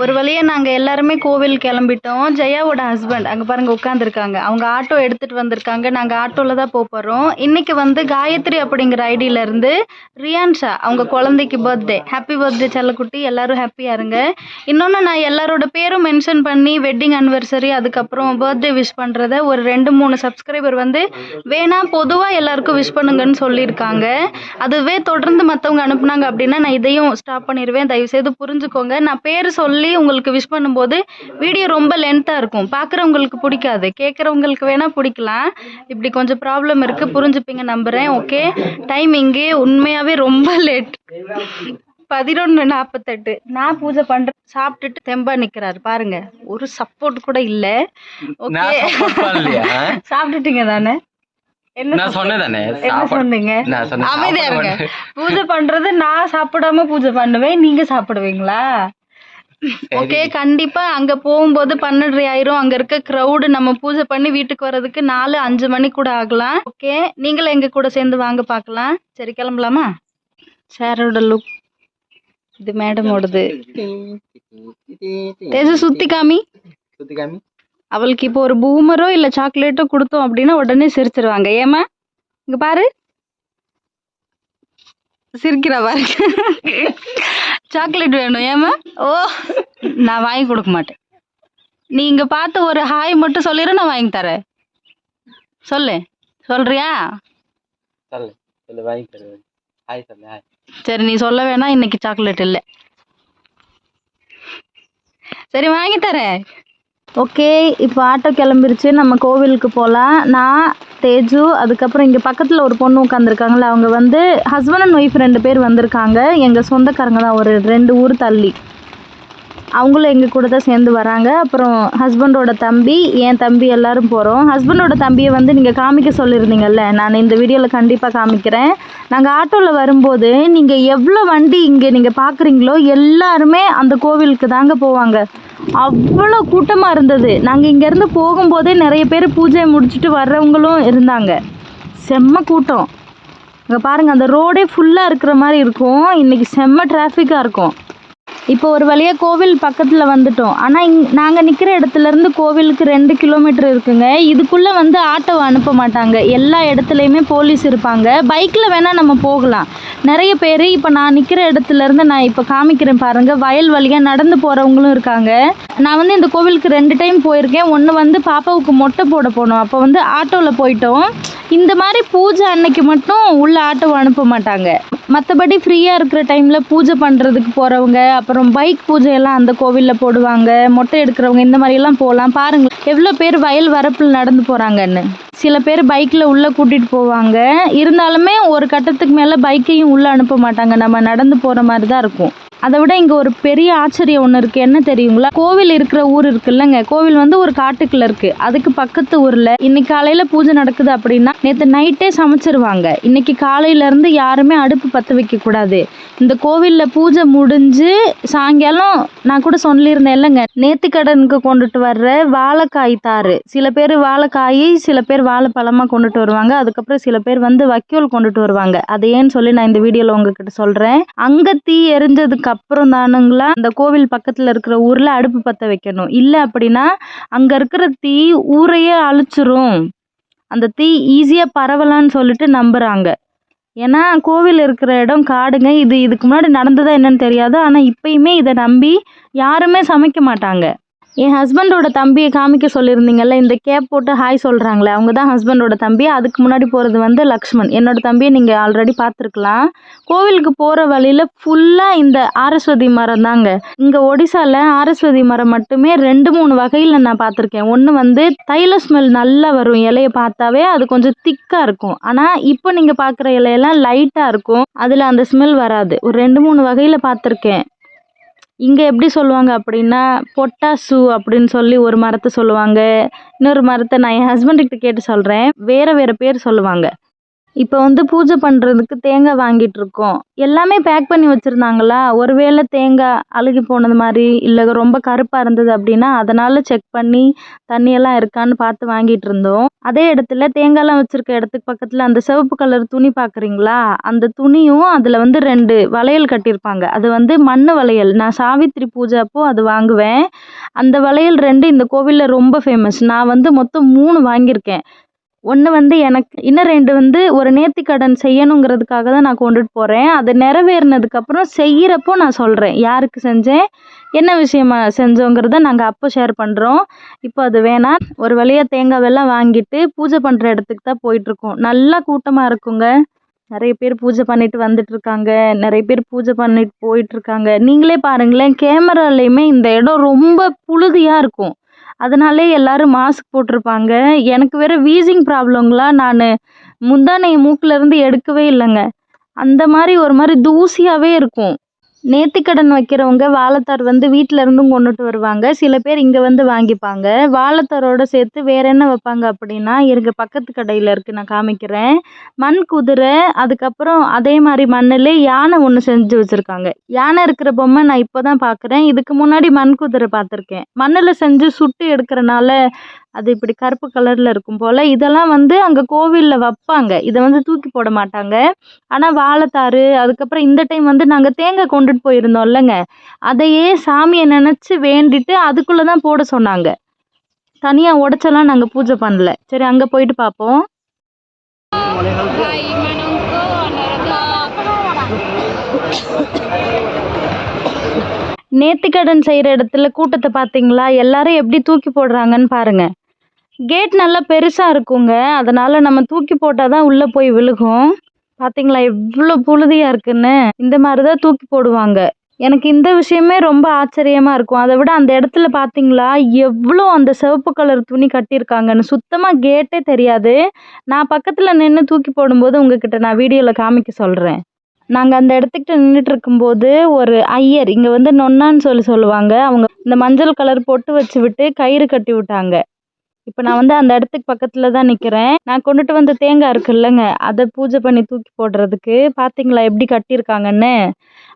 ஒரு வழியாக நாங்கள் எல்லாருமே கோவில் கிளம்பிட்டோம். ஜெயாவோட ஹஸ்பண்ட் அங்கே பாருங்கள் உட்காந்துருக்காங்க அவங்க ஆட்டோ எடுத்துகிட்டு வந்திருக்காங்க. நாங்கள் ஆட்டோவில் தான் போக போகிறோம் இன்றைக்கி வந்து காயத்ரி அப்படிங்கிற ஐடியிலேருந்து ரியான்ஷா அவங்க குழந்தைக்கு பர்த்டே ஹாப்பி பர்த்டே செல்லக்குட்டி. எல்லாரும் ஹாப்பியாக இருங்க. இன்னொன்று நான் எல்லாரோட பேரும் மென்ஷன் பண்ணி வெட்டிங் அனிவர்சரி அதுக்கப்புறம் பர்த்டே விஷ் பண்ணுறத ஒரு ரெண்டு மூணு சப்ஸ்கிரைபர் வந்து வேணால் பொதுவாக எல்லாருக்கும் விஷ் பண்ணுங்கன்னு சொல்லியிருக்காங்க. அதுவே தொடர்ந்து மற்றவங்க அனுப்புனாங்க அப்படின்னா நான் இதையும் ஸ்டாப் பண்ணிடுவேன் தயவுசெய்து புரிஞ்சுக்கோங்க. நான் பேர் சொல்லி உங்களுக்கு விஷ் பண்ணும்போது வீடியோ ரொம்ப லென்த்தாக இருக்கும். பார்க்குறவங்களுக்கு பிடிக்காது. கேட்குறவங்களுக்கு வேணால் பிடிக்கலாம். இப்படி கொஞ்சம் ப்ராப்ளம் இருக்குது புரிஞ்சுப்பீங்க நம்புகிறேன் ஓகே டைமிங்கு உண்மையாகவே ரொம்ப லேட் பதினொன்று நாற்பத்தெட்டு நான் பூஜை பண்ணுறேன் சாப்பிட்டுட்டு தெம்பா நிற்கிறாரு பாருங்க. ஒரு சப்போர்ட் கூட இல்லை. ஓகே? சாப்பிட்டுட்டீங்க தானே? என்ன சொன்னீங்க? அமைதியா இருங்க. பூஜை பண்றது நான் சாப்பிடாம பூஜை பண்ணுவேன். நீங்க சாப்பிடுவீங்களா? ஓகே கண்டிப்பா. அங்க போகும்போது பன்னெண்டரை ஆயிரும். அங்க இருக்க க்ரௌடு நம்ம பூஜை பண்ணி வீட்டுக்கு வர்றதுக்கு நாலு அஞ்சு மணி கூட ஆகலாம். ஓகே நீங்களும் எங்க கூட சேர்ந்து வாங்க பார்க்கலாம். சரி கிளம்பலாமா? சாரோட லுக் இது மேடமோடது தேஜு சுத்தி காமி சுத்தி காமி. அவளுக்கு இப்போ ஒரு பூமரோ இல்ல சாக்லேட்டோ கொடுத்தோம் அப்படின்னா உடனே சிரிச்சிருவாங்க. ஏமா இங்க பாரு. சிரிக்கிறா பாருங்க. சாக்லேட் வேணும் ஏமா ஓ நான் வாங்கி கொடுக்க மாட்டேன். நீ இங்க பார்த்து ஒரு ஹாய் மட்டும் சொல்லிடு நான் வாங்கி தரேன். சொல்லு சொல்றியா? சரி நீ சொல்ல வேணாம் இன்னைக்கு சாக்லேட் இல்லை. சரி வாங்கி தரேன். ஓகே இப்போ ஆட்டோ கிளம்பிருச்சு. நம்ம கோவிலுக்கு போகலாம் நான் தேஜு அதுக்கப்புறம் இங்கே பக்கத்தில் ஒரு பொண்ணு உட்காந்துருக்காங்களே அவங்க வந்து ஹஸ்பண்ட் அண்ட் ஒய்ஃப் ரெண்டு பேர் வந்திருக்காங்க. எங்கள் சொந்தக்காரங்க தான் ஒரு ரெண்டு ஊர் தள்ளி. அவங்களும் எங்கள் கூட தான் சேர்ந்து வராங்க. அப்புறம் ஹஸ்பண்டோட தம்பி என் தம்பி எல்லாரும் போகிறோம் ஹஸ்பண்டோட தம்பியை வந்து நீங்கள் காமிக்க சொல்லியிருந்தீங்கல்ல நான் இந்த வீடியோவில் கண்டிப்பாக காமிக்கிறேன். நாங்கள் ஆட்டோவில் வரும்போது நீங்கள் எவ்வளோ வண்டி இங்கே நீங்கள் பார்க்குறீங்களோ எல்லாருமே அந்த கோவிலுக்கு தாங்க போவாங்க. அவ்வளோ கூட்டமாக இருந்தது. நாங்கள் இங்கேருந்து போகும்போதே நிறைய பேர் பூஜை முடிச்சுட்டு வர்றவங்களும் இருந்தாங்க. செம்ம கூட்டம். இங்கே பாருங்கள் அந்த ரோடே ஃபுல்லாக இருக்கிற மாதிரி இருக்கும். இன்றைக்கி செம்ம டிராஃபிக்காக இருக்கும். இப்போ ஒரு வழியாக கோவில் பக்கத்தில் வந்துட்டோம். ஆனால் இங் நாங்கள் நிற்கிற இடத்துலேருந்து கோவிலுக்கு ரெண்டு கிலோமீட்டர் இருக்குங்க. இதுக்குள்ளே வந்து ஆட்டோவை அனுப்ப மாட்டாங்க. எல்லா இடத்துலையுமே போலீஸ் இருப்பாங்க. பைக்கில் வேணால் நம்ம போகலாம். நிறைய பேர் இப்போ நான் நிற்கிற இடத்துலேருந்து நான் இப்போ காமிக்கிறேன் பாருங்கள் வயல் வழியாக நடந்து போகிறவங்களும் இருக்காங்க. நான் வந்து இந்த கோவிலுக்கு ரெண்டு டைம் போயிருக்கேன். ஒன்று வந்து பாப்பாவுக்கு மொட்டை போட போனோம். அப்போ வந்து ஆட்டோவில் போயிட்டோம். இந்த மாதிரி பூஜை அன்னைக்கு மட்டும் உள்ள ஆட்டோவை அனுப்ப மாட்டாங்க. மற்றபடி ஃப்ரீயாக இருக்கிற டைமில் பூஜை பண்ணுறதுக்கு போகிறவங்க அப்புறம் பைக் பூஜையெல்லாம் அந்த கோவிலில் போடுவாங்க மொட்டை எடுக்கிறவங்க இந்த மாதிரியெல்லாம் போகலாம். பாருங்கள் எவ்வளோ பேர் வயல் வரப்பில் நடந்து போகிறாங்கன்னு சில பேர் பைக்கில் உள்ளே கூட்டிகிட்டு போவாங்க. இருந்தாலுமே ஒரு கட்டத்துக்கு மேலே பைக்கையும் உள்ளே அனுப்ப மாட்டாங்க. நம்ம நடந்து போகிற மாதிரி தான் இருக்கும். அதை விட இங்கே ஒரு பெரிய ஆச்சரியம் ஒன்று இருக்குது என்ன தெரியுங்களா? கோவில் இருக்கிற ஊர் இருக்குல்லங்க. கோவில் வந்து ஒரு காட்டுக்குள்ள இருக்குது அதுக்கு பக்கத்து ஊரில் இன்னைக்கு காலையில் பூஜை நடக்குது அப்படின்னா நேற்று நைட்டே சமைச்சிருவாங்க. இன்னைக்கு காலையிலேருந்து யாருமே அடுப்பு பற்ற வைக்கக்கூடாது இந்த கோவிலில் பூஜை முடிஞ்சு சாயங்காலம் நான் கூட சொல்லியிருந்தேன் இல்லைங்க. நேர்த்திக்கடனுக்கு கொண்டுட்டு வர்ற வாழைக்காய் தாறு சில பேர் வாழைக்காய் சில பேர் வாழைப்பழமாக கொண்டுட்டு வருவாங்க. அதுக்கப்புறம் சில பேர் வந்து வைக்கோல் கொண்டுட்டு வருவாங்க. அது ஏன்னு சொல்லி நான் இந்த வீடியோவில் உங்ககிட்ட சொல்கிறேன் அங்கே தீ எரிஞ்சதுக்கு அப்புறம் தானுங்களா அந்த கோவில் பக்கத்தில் இருக்கிற ஊரில் அடுப்பு பற்ற வைக்கணும். இல்லை அப்படின்னா அங்கே இருக்கிற தீ ஊரையே அழிச்சிரும். அந்த தீ ஈஸியாக பரவலான்னு சொல்லிட்டு நம்புகிறாங்க ஏன்னா கோவில் இருக்கிற இடம் காடுங்க. இது இதுக்கு முன்னாடி நடந்ததா என்னன்னு தெரியாது. ஆனால் இப்பயுமே இதை நம்பி யாருமே சமைக்க மாட்டாங்க. என் ஹஸ்பண்டோட தம்பியை காமிக்க சொல்லியிருந்தீங்கல்ல இந்த கேப் போட்டு ஹாய் சொல்கிறாங்களே அவங்க தான் ஹஸ்பண்டோட தம்பி. அதுக்கு முன்னாடி போகிறது வந்து லக்ஷ்மண். என்னோட தம்பியை நீங்கள் ஆல்ரெடி பார்த்துருக்கலாம். கோவிலுக்கு போகிற வழியில் ஃபுல்லாக இந்த ஆரஸ்வதி மரம் தாங்க. இங்கே ஒடிசாவில் ஆரஸ்வதி மரம் மட்டுமே ரெண்டு மூணு வகையில் நான் பார்த்துருக்கேன். ஒன்று வந்து தைல ஸ்மெல் நல்லா வரும் இலையை பார்த்தாவே அது கொஞ்சம் திக்காக இருக்கும். ஆனால் இப்போ நீங்கள் பார்க்குற இலையெல்லாம் லைட்டாக இருக்கும். அதில் அந்த ஸ்மெல் வராது. ஒரு ரெண்டு மூணு வகையில் பார்த்துருக்கேன். இங்கே எப்படி சொல்லுவாங்க அப்படின்னா பொட்டாசு அப்படின்னு சொல்லி ஒரு மரத்தை சொல்லுவாங்க. இன்னொரு மரத்தை நான் என் ஹஸ்பண்டுக்கிட்ட கேட்டு சொல்கிறேன் வேறு வேறு பேர் சொல்லுவாங்க. இப்போ வந்து பூஜை பண்ணுறதுக்கு தேங்காய் வாங்கிட்டு இருக்கோம் எல்லாமே பேக் பண்ணி வச்சுருந்தாங்களா? ஒருவேளை தேங்காய் அழுகி போனது மாதிரி இல்லை ரொம்ப கருப்பாக இருந்தது அப்படின்னா அதனால் செக் பண்ணி தண்ணியெல்லாம் இருக்கான்னு பார்த்து வாங்கிட்டு இருந்தோம் அதே இடத்துல தேங்காய்லாம் வச்சுருக்க இடத்துக்கு பக்கத்தில் அந்த சிவப்பு கலர் துணி பார்க்குறீங்களா அந்த துணியும் அதில் வந்து ரெண்டு வளையல் கட்டியிருப்பாங்க. அது வந்து மண் வளையல். நான் சாவித்திரி பூஜை அப்போது அது வாங்குவேன். அந்த வளையல் ரெண்டு இந்த கோவிலில் ரொம்ப ஃபேமஸ் நான் வந்து மொத்தம் மூணு வாங்கியிருக்கேன். ஒன்று வந்து எனக்கு இன்னும் ரெண்டு வந்து ஒரு நேர்த்திக்கடன் செய்யணுங்கிறதுக்காக தான் நான் கொண்டுட்டு போகிறேன் அது நிறைவேறினதுக்கப்புறம் செய்கிறப்போ நான் சொல்கிறேன் யாருக்கு செஞ்சேன் என்ன விஷயமா செஞ்சோங்கிறத நாங்கள் அப்போ ஷேர் பண்ணுறோம் இப்போ அது வேணாம். ஒரு வழியாக தேங்காவெல்லாம் வாங்கிட்டு பூஜை பண்ணுற இடத்துக்கு தான் போயிட்டுருக்கோம். நல்லா கூட்டமாக இருக்குங்க. நிறைய பேர் பூஜை பண்ணிட்டு வந்துட்டு இருக்காங்க. நிறைய பேர் பூஜை பண்ணிட்டு போயிட்டு இருக்காங்க. நீங்களே பாருங்களேன் கேமராலையுமே இந்த இடம் ரொம்ப புழுதியாக இருக்கும். அதனாலே எல்லாரும் மாஸ்க் போட்டிருப்பாங்க. எனக்கு வேற வீசிங் ப்ராப்ளங்களா நான் முந்தானையை மூக்கிலேருந்து எடுக்கவே இல்லைங்க. அந்த மாதிரி ஒரு மாதிரி தூசியாகவே இருக்கும். நேர்த்திக்கடன் வைக்கிறவங்க வாழைத்தார் வந்து வீட்டில இருந்தும் கொண்டுட்டு வருவாங்க. சில பேர் இங்கே வந்து வாங்கிப்பாங்க. வாழைத்தாரோட சேர்த்து வேற என்ன வைப்பாங்க அப்படின்னா இருங்க பக்கத்து கடையில் இருக்குது நான் காமிக்கிறேன். மண் குதிரை அதுக்கப்புறம் அதே மாதிரி மண்ணில் யானை ஒன்று செஞ்சு வச்சுருக்காங்க. யானை இருக்கிற பொம்மை நான் இப்போ தான் பார்க்குறேன் இதுக்கு முன்னாடி மண் குதிரை பார்த்துருக்கேன். மண்ணில் செஞ்சு சுட்டு எடுக்கிறனால அது இப்படி கருப்பு கலரில் இருக்கும் போல் இதெல்லாம் வந்து அங்கே கோவிலில் வைப்பாங்க. இதை வந்து தூக்கி போட மாட்டாங்க. ஆனால் வாழைத்தாரு அதுக்கப்புறம் இந்த டைம் வந்து நாங்கள் தேங்காய் கொண்டுட்டு போயிருந்தோம் இல்லைங்க. அதையே சாமியை நினச்சி வேண்டிட்டு அதுக்குள்ளே தான் போட சொன்னாங்க. தனியாக உடச்செல்லாம் நாங்கள் பூஜை பண்ணல. சரி அங்கே போயிட்டு பார்ப்போம். நேர்த்திக்கடன் செய்கிற இடத்துல கூட்டத்தை பார்த்தீங்களா? எல்லாரும் எப்படி தூக்கி போடுறாங்கன்னு பாருங்கள் கேட் நல்லா பெருசாக இருக்குங்க. அதனால் நம்ம தூக்கி போட்டால் தான் உள்ளே போய் விழுகும். பார்த்தீங்களா எவ்வளோ புழுதியாக இருக்குன்னு. இந்த மாதிரி தான் தூக்கி போடுவாங்க. எனக்கு இந்த விஷயமே ரொம்ப ஆச்சரியமாக இருக்கும். அதை விட அந்த இடத்துல பார்த்தீங்களா எவ்வளோ அந்த சிவப்பு கலர் துணி கட்டியிருக்காங்கன்னு. சுத்தமாக கேட்டே தெரியாது. நான் பக்கத்தில் நின்று தூக்கி போடும்போது உங்ககிட்ட நான் வீடியோவில் காமிக்க சொல்கிறேன் நாங்கள் அந்த இடத்துக்கிட்ட நின்றுட்டு இருக்கும்போது ஒரு ஐயர் இங்கே வந்து நொன்னான்னு சொல்லி சொல்லுவாங்க. அவங்க இந்த மஞ்சள் கலர் பொட்டு வச்சு விட்டு கயிறு கட்டி விட்டாங்க. இப்போ நான் வந்து அந்த இடத்துக்கு பக்கத்தில் தான் நிற்கிறேன் நான் கொண்டுட்டு வந்த தேங்காய் இருக்குல்லங்க அதை பூஜை பண்ணி தூக்கி போடுறதுக்கு பார்த்தீங்களா எப்படி கட்டியிருக்காங்கன்னு?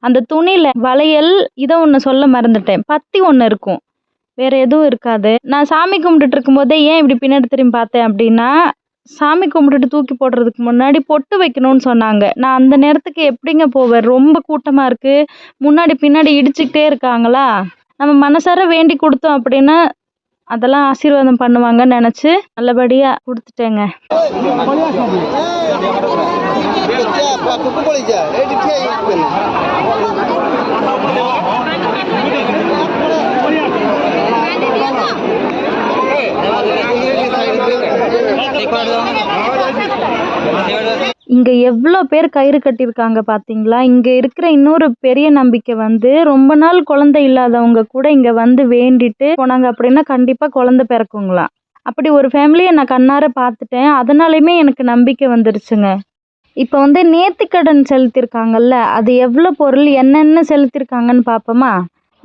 அந்த துணியில் வளையல் இதை ஒன்று சொல்ல மறந்துட்டேன். பத்தி ஒன்று இருக்கும். வேறு எதுவும் இருக்காது. நான் சாமி கும்பிட்டுட்டு இருக்கும்போதே ஏன் இப்படி பின்னாடி திரும்பி பார்த்தேன் அப்படின்னா சாமி கும்பிட்டுட்டு தூக்கி போடுறதுக்கு முன்னாடி பொட்டு வைக்கணும்னு சொன்னாங்க. நான் அந்த நேரத்துக்கு எப்படிங்க போவேன்? ரொம்ப கூட்டமாக இருக்குது முன்னாடி பின்னாடி இடிச்சுக்கிட்டே இருக்காங்களா? நம்ம மனசார வேண்டி கொடுத்தோம் அப்படின்னா அதெல்லாம் ஆசீர்வாதம் பண்ணுவாங்கன்னு நினச்சி நல்லபடியாக கொடுத்துட்டேங்க. இங்கே எவ்வளோ பேர் கயிறு கட்டியிருக்காங்க பார்த்தீங்களா இங்கே இருக்கிற இன்னொரு பெரிய நம்பிக்கை வந்து ரொம்ப நாள் குழந்தை இல்லாதவங்க கூட இங்கே வந்து வேண்டிட்டு போனாங்க அப்படின்னா கண்டிப்பாக குழந்தை பிறக்குங்களா? அப்படி ஒரு ஃபேமிலியை நான் கண்ணார பார்த்துட்டேன். அதனாலையுமே எனக்கு நம்பிக்கை வந்துருச்சுங்க. இப்போ வந்து நேர்த்திக்கடன் செலுத்தியிருக்காங்கல்ல அது எவ்வளோ பொருள் என்னென்ன செலுத்தியிருக்காங்கன்னு பார்ப்போமா?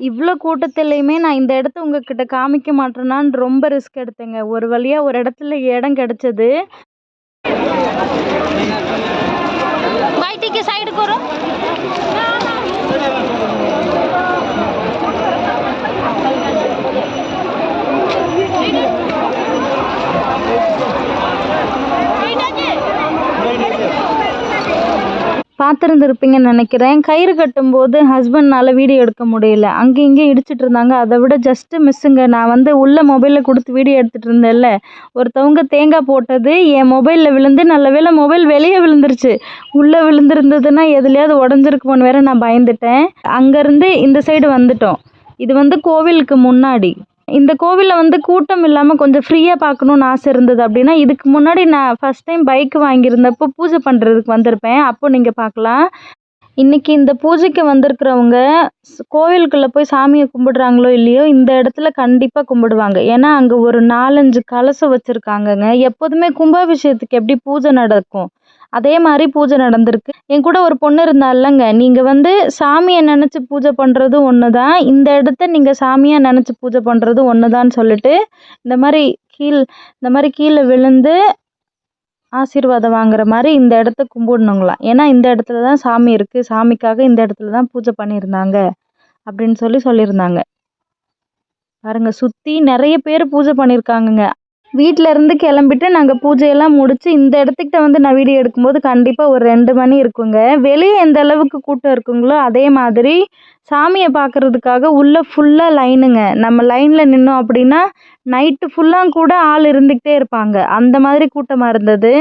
இவ்வளோ கூட்டத்துலேயுமே நான் இந்த இடத்த உங்ககிட்ட காமிக்க மாட்டேனான்னு ரொம்ப ரிஸ்க் எடுத்தேங்க. ஒரு வழியாக ஒரு இடத்துல இடம் கிடச்சிது. பைட்டிக்கு சைடுக்கு வரும். உட்காந்துருப்பீங்கன்னு நினைக்கிறேன். கயிறு கட்டும்போது ஹஸ்பண்ட்னால் வீடியோ எடுக்க முடியல. அங்கே இங்கே இடிச்சிட்டு இருந்தாங்க. அதை விட ஜஸ்ட்டு மிஸ்ஸுங்க நான் வந்து உள்ள மொபைலில் கொடுத்து வீடியோ எடுத்துகிட்டு இருந்தேன்ல. ஒருத்தவங்க தேங்காய் போட்டது என் மொபைலில் விழுந்து நல்ல வேளை மொபைல் வெளியே விழுந்துருச்சு. உள்ளே விழுந்துருந்ததுன்னா எதுலையாவது உடஞ்சிருக்குமோன்னு வேற நான் பயந்துட்டேன். அங்கேருந்து இந்த சைடு வந்துட்டோம். இது வந்து கோவிலுக்கு முன்னாடி. இந்த கோவிலில் வந்து கூட்டம் இல்லாமல் கொஞ்சம் ஃப்ரீயாக பார்க்கணுன்னு ஆசை இருந்தது அப்படின்னா இதுக்கு முன்னாடி நான் ஃபஸ்ட் டைம் பைக் வாங்கியிருந்தப்போ பூஜை பண்ணுறதுக்கு வந்திருப்பேன். அப்போ நீங்கள் பார்க்கலாம். இன்றைக்கி இந்த பூஜைக்கு வந்திருக்கிறவங்க ஸ்- கோவிலுக்குள்ளே போய் சாமியை கும்பிடுறாங்களோ இல்லையோ இந்த இடத்துல கண்டிப்பாக கும்பிடுவாங்க. ஏன்னா அங்கே ஒரு நாலஞ்சு கலசம் வச்சுருக்காங்கங்க. எப்போதுமே கும்பாபிஷேகத்துக்கு எப்படி பூஜை நடக்கும்? அதே மாதிரி பூஜை நடந்திருக்கு. என் கூட ஒரு பொண்ணு இருந்தாலங்க நீங்கள் வந்து சாமியை நினச்சி பூஜை பண்ணுறது ஒன்று தான் இந்த இடத்த நீங்கள் சாமியாக நினச்சி பூஜை பண்ணுறது ஒன்று தான் சொல்லிட்டு இந்த மாதிரி கீழ் இந்த மாதிரி கீழே விழுந்து ஆசீர்வாதம் வாங்குற மாதிரி இந்த இடத்த கும்பிடணுங்களாம் ஏன்னா இந்த இடத்துல தான் சாமி இருக்குது சாமிக்காக இந்த இடத்துல தான் பூஜை பண்ணியிருந்தாங்க. அப்படின்னு சொல்லி சொல்லியிருந்தாங்க. பாருங்க சுற்றி நிறைய பேர் பூஜை பண்ணியிருக்காங்கங்க. வீட்டில் இருந்து கிளம்பிட்டு நாங்கள் பூஜையெல்லாம் முடித்து இந்த இடத்துக்கிட்ட வந்து நான் வீடியோ எடுக்கும்போது கண்டிப்பாக ஒரு ரெண்டு மணி இருக்குங்க. வெளியே எந்த அளவுக்கு கூட்டம் இருக்குங்களோ அதே மாதிரி சாமியை பார்க்கறதுக்காக உள்ளே ஃபுல்லாக லைனுங்க நம்ம லைனில் நின்னோம் அப்படின்னா நைட்டு ஃபுல்லாக கூட ஆள் இருந்துக்கிட்டே இருப்பாங்க. அந்த மாதிரி கூட்டமாக இருந்தது.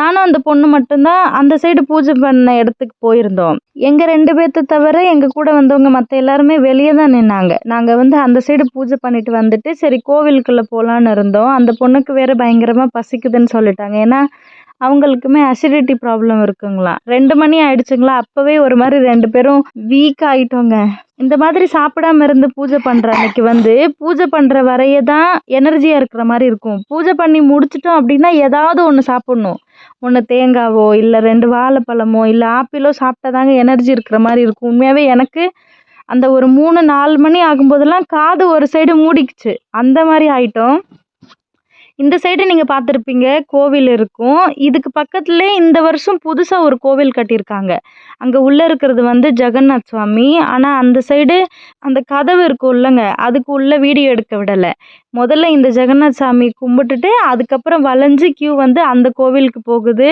நானும் அந்த பொண்ணு மட்டும்தான் அந்த சைடு பூஜை பண்ண இடத்துக்கு போயிருந்தோம். எங்கள் ரெண்டு பேர்த்த தவிர எங்கள் கூட வந்தவங்க மற்ற எல்லாருமே வெளியே தான் நின்னாங்க. நாங்கள் வந்து அந்த சைடு பூஜை பண்ணிட்டு வந்துட்டு சரி கோவிலுக்குள்ளே போகலான்னு இருந்தோம். அந்த பொண்ணு பொண்ணுக்கு வேற பயங்கரமாக பசிக்குதுன்னு சொல்லிட்டாங்க. ஏன்னா அவங்களுக்குமே அசிடிட்டி ப்ராப்ளம் இருக்குங்களா? ரெண்டு மணி ஆயிடுச்சுங்களா? அப்போவே ஒரு மாதிரி ரெண்டு பேரும் வீக் ஆகிட்டோங்க இந்த மாதிரி சாப்பிடாம இருந்து பூஜை பண்ணுற அன்னைக்கு வந்து பூஜை பண்ணுற வரைய தான் எனர்ஜியாக இருக்கிற மாதிரி இருக்கும். பூஜை பண்ணி முடிச்சிட்டோம் அப்படின்னா ஏதாவது ஒன்று சாப்பிட்ணும். ஒன்று தேங்காவோ இல்லை ரெண்டு வாழைப்பழமோ இல்லை ஆப்பிளோ சாப்பிட்டா தாங்க எனர்ஜி இருக்கிற மாதிரி இருக்கும். உண்மையாகவே எனக்கு அந்த ஒரு மூணு நாலு மணி ஆகும்போதெல்லாம் காது ஒரு சைடு மூடிக்குச்சு. அந்த மாதிரி ஆயிட்டோம். இந்த சைடு நீங்கள் பார்த்துருப்பீங்க கோவில் இருக்கும். இதுக்கு பக்கத்துலேயே இந்த வருஷம் புதுசாக ஒரு கோவில் கட்டியிருக்காங்க. அங்கே உள்ளே இருக்கிறது வந்து ஜெகநாத் சுவாமி. ஆனால் அந்த சைடு அந்த கதவு இருக்கும் இல்லைங்க அதுக்கு உள்ள வீடியோ எடுக்க விடலை. முதல்ல இந்த ஜெகநாத் சாமி கும்பிட்டுட்டு அதுக்கப்புறம் வளைஞ்சு கியூ வந்து அந்த கோவிலுக்கு போகுது.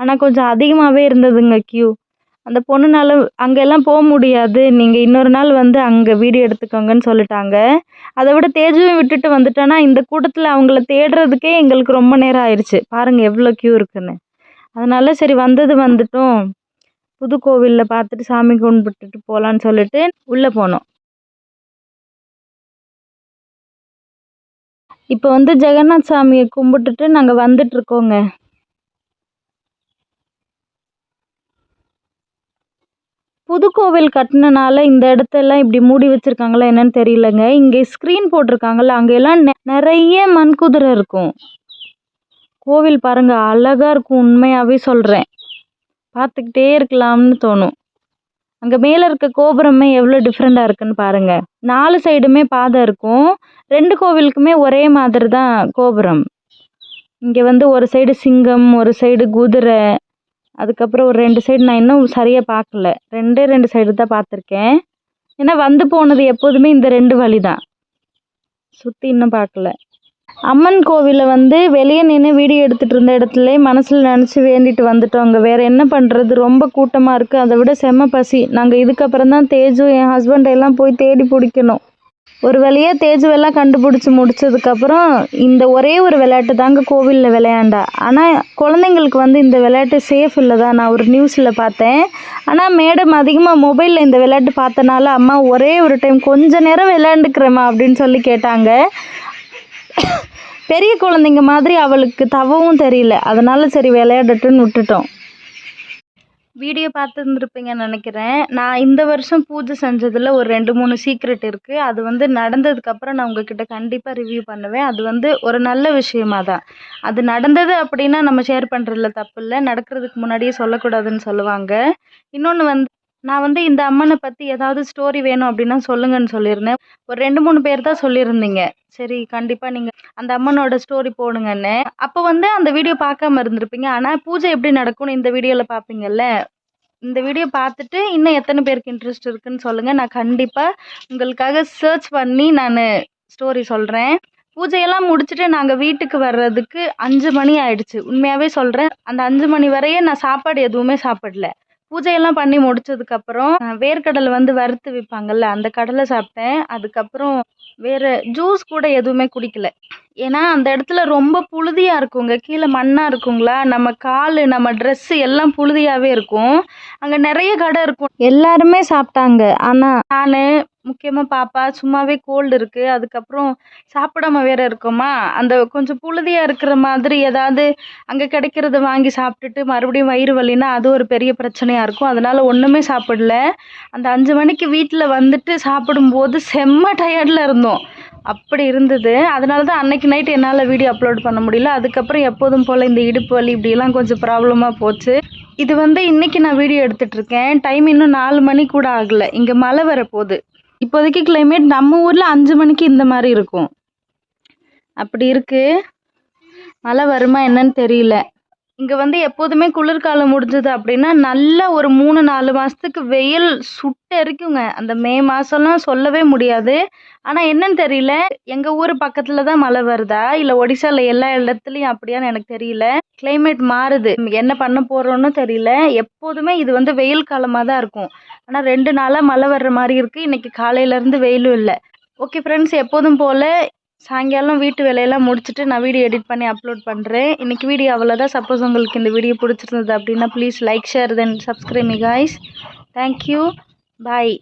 ஆனால் கொஞ்சம் அதிகமாகவே இருந்ததுங்க கியூ அந்த பொண்ணுனால அங்கெல்லாம் போக முடியாது. நீங்கள் இன்னொரு நாள் வந்து அங்கே வீடியோ எடுத்துக்கோங்கன்னு சொல்லிட்டாங்க. அதை விட தேஜுவை விட்டுட்டு வந்துட்டோன்னா இந்த கூட்டத்தில் அவங்கள தேடுறதுக்கே எங்களுக்கு ரொம்ப நேரம் ஆயிடுச்சு பாருங்கள் எவ்வளோ க்யூ இருக்குன்னு. அதனால் சரி வந்தது வந்துட்டோம். புது கோவிலில் பார்த்துட்டு சாமி கும்பிட்டுட்டு போகலான்னு சொல்லிட்டு உள்ளே போனோம். இப்போ வந்து ஜெகநாத் சாமியை கும்பிட்டுட்டு நாங்கள் வந்துட்டுருக்கோங்க புது கோவில் கட்டினனால இந்த இடத்தெல்லாம் இப்படி மூடி வச்சிருக்காங்களா என்னன்னு தெரியலங்க. இங்கே ஸ்க்ரீன் போட்டிருக்காங்கல்ல அங்கெல்லாம் நெ- நிறைய மண் குதிரை இருக்கும். கோவில் பாருங்க அழகா இருக்கும் உண்மையாவே சொல்கிறேன் பார்த்துக்கிட்டே இருக்கலாம்னு தோணும். அங்கே மேலே இருக்க கோபுரமே எவ்வளோ டிஃப்ரெண்ட்டாக இருக்குன்னு பாருங்க. நாலு சைடுமே பாதை இருக்கும். ரெண்டு கோவிலுக்குமே ஒரே மாதிரி தான் கோபுரம். இங்கே வந்து ஒரு சைடு சிங்கம் ஒரு சைடு குதிரை அதுக்கப்புறம் ஒரு ரெண்டு சைடு நான் இன்னும் சரியாக பார்க்கல. ரெண்டே ரெண்டு சைடு தான் பார்த்துருக்கேன். ஏன்னா வந்து போனது எப்போதுமே இந்த ரெண்டு வழி தான் சுற்றி இன்னும் பார்க்கல. அம்மன் கோவிலில் வந்து வெளியே நின்று வீடியோ எடுத்துகிட்டு இருந்த இடத்துல மனசில் நினச்சி வேண்டிட்டு வந்துட்டோங்க வேறு என்ன பண்ணுறது ரொம்ப கூட்டமாக இருக்குது அதை விட செம்ம பசி. நாங்கள் இதுக்கப்புறம் தான் தேஜு என் ஹஸ்பண்ட் எல்லாம் போய் தேடி பிடிக்கணும். ஒரு வழியாக தேஜுவெல்லாம் கண்டுபிடிச்சி முடிச்சதுக்கப்புறம் இந்த ஒரே ஒரு விளையாட்டு தாங்க கோவிலில் விளையாண்டா. ஆனால் குழந்தைங்களுக்கு வந்து இந்த விளையாட்டு சேஃப் இல்லை தான் நான் ஒரு நியூஸில் பார்த்தேன். ஆனால் மேடம் அதிகமாக மொபைலில் இந்த விளையாட்டு பார்த்தனால அம்மா ஒரே ஒரு டைம் கொஞ்ச நேரம் விளையாண்டுக்கிறேம்மா அப்படின்னு சொல்லி கேட்டாங்க. பெரிய குழந்தைங்க மாதிரி அவளுக்கு தவவும் தெரியல. அதனால் சரி விளையாடட்டுன்னு விட்டுட்டோம். வீடியோ பார்த்துருந்துருப்பீங்கன்னு நினைக்கிறேன். நான் இந்த வருஷம் பூஜை செஞ்சதில் ஒரு ரெண்டு மூணு சீக்ரெட் இருக்குது அது வந்து நடந்ததுக்கப்புறம் நான் உங்ககிட்ட கண்டிப்பாக ரிவ்யூ பண்ணுவேன். அது வந்து ஒரு நல்ல விஷயமா தான். அது நடந்தது அப்படின்னா நம்ம ஷேர் பண்ணுறதுல தப்பு இல்லை. நடக்கிறதுக்கு முன்னாடியே சொல்லக்கூடாதுன்னு சொல்லுவாங்க. இன்னொன்று வந்து நான் வந்து இந்த அம்மனை பற்றி ஏதாவது ஸ்டோரி வேணும் அப்படின்னா சொல்லுங்கன்னு சொல்லியிருந்தேன். ஒரு ரெண்டு மூணு பேர் தான் சொல்லியிருந்தீங்க. சரி கண்டிப்பாக நீங்கள் அந்த அம்மனோட ஸ்டோரி போடுங்கன்னு. அப்போ வந்து அந்த வீடியோ பார்க்காம இருந்திருப்பீங்க. ஆனால் பூஜை எப்படி நடக்கும்னு இந்த வீடியோவில் பார்ப்பீங்கல்ல? இந்த வீடியோ பார்த்துட்டு இன்னும் எத்தனை பேருக்கு இன்ட்ரெஸ்ட் இருக்குன்னு சொல்லுங்கள் நான் கண்டிப்பாக உங்களுக்காக சர்ச் பண்ணி நான் ஸ்டோரி சொல்கிறேன் பூஜையெல்லாம் முடிச்சுட்டு நாங்கள் வீட்டுக்கு வர்றதுக்கு அஞ்சு மணி ஆயிடுச்சு. உண்மையாகவே சொல்கிறேன் அந்த அஞ்சு மணி வரையே நான் சாப்பாடு எதுவுமே சாப்பிடல. பூஜையெல்லாம் பண்ணி முடிச்சதுக்கப்புறம் வேர்க்கடலை வந்து வறுத்து விற்பாங்கல்ல அந்த கடலை சாப்பிட்டேன். அதுக்கப்புறம் வேறு ஜூஸ் கூட எதுவுமே குடிக்கல. ஏன்னா அந்த இடத்துல ரொம்ப புழுதியாக இருக்குங்க. கீழே மண்ணாக இருக்குங்களா? நம்ம கால் நம்ம ட்ரெஸ்ஸு எல்லாம் புழுதியாகவே இருக்கும். அங்கே நிறைய கடை இருக்கும். எல்லாருமே சாப்பிட்டாங்க. ஆனால் நான் முக்கியமாக பாப்பா சும்மாவே கோல்டு இருக்குது அதுக்கப்புறம் சாப்பிடாம வேற இருக்கோமா? அந்த கொஞ்சம் புழுதியாக இருக்கிற மாதிரி ஏதாவது அங்கே கிடைக்கிறத வாங்கி சாப்பிட்டுட்டு மறுபடியும் வயிறு வலின்னா அது ஒரு பெரிய பிரச்சனையாக இருக்கும். அதனால் ஒன்றுமே சாப்பிடல. அந்த அஞ்சு மணிக்கு வீட்டில் வந்துட்டு சாப்பிடும்போது செம்ம டயர்டில் இருந்தோம். அப்படி இருந்தது. அதனால தான் அன்னைக்கு நைட் என்னால் வீடியோ அப்லோட் பண்ண முடியல. அதுக்கப்புறம் எப்போதும் போல் இந்த இடுப்பு வலி இப்படிலாம் கொஞ்சம் ப்ராப்ளமாக போச்சு. இது வந்து இன்றைக்கி நான் வீடியோ எடுத்துகிட்ருக்கேன் டைம் இன்னும் நாலு மணி கூட ஆகலை. இங்கே மழை வரப்போகுது. இப்போதைக்கு கிளைமேட் நம்ம ஊரில் அஞ்சு மணிக்கு இந்த மாதிரி இருக்கும். அப்படி இருக்குது மழை வருமா என்னன்னு தெரியல. இங்கே வந்து எப்போதுமே குளிர்காலம் முடிஞ்சது அப்படின்னா நல்ல ஒரு மூணு நாலு மாதத்துக்கு வெயில் சுட்டெரிக்குங்க அந்த மே மாதம்லாம் சொல்லவே முடியாது. ஆனால் என்னன்னு தெரியல. எங்கள் ஊர் பக்கத்தில் தான் மழை வருதா? இல்லை ஒடிசால எல்லா இடத்துலையும் அப்படியான்னு எனக்கு தெரியல. கிளைமேட் மாறுது. என்ன பண்ண போகிறோன்னு தெரியல. எப்போதுமே இது வந்து வெயில் காலமாக தான் இருக்கும். ஆனால் ரெண்டு நாளாக மழை வர்ற மாதிரி இருக்குது இன்னைக்கு காலையிலேருந்து வெயிலும் இல்லை. ஓகே ஃப்ரெண்ட்ஸ் எப்போதும் போல் சாயங்காலம் வீட்டு வேலையெல்லாம் முடிச்சுட்டு நான் வீடியோ எடிட் பண்ணி அப்லோட் பண்ணுறேன் இன்றைக்கி வீடியோ அவ்வளோதான் சப்போஸ் உங்களுக்கு இந்த வீடியோ பிடிச்சிருந்தது அப்படின்னா please like share then subscribe me guys thank you bye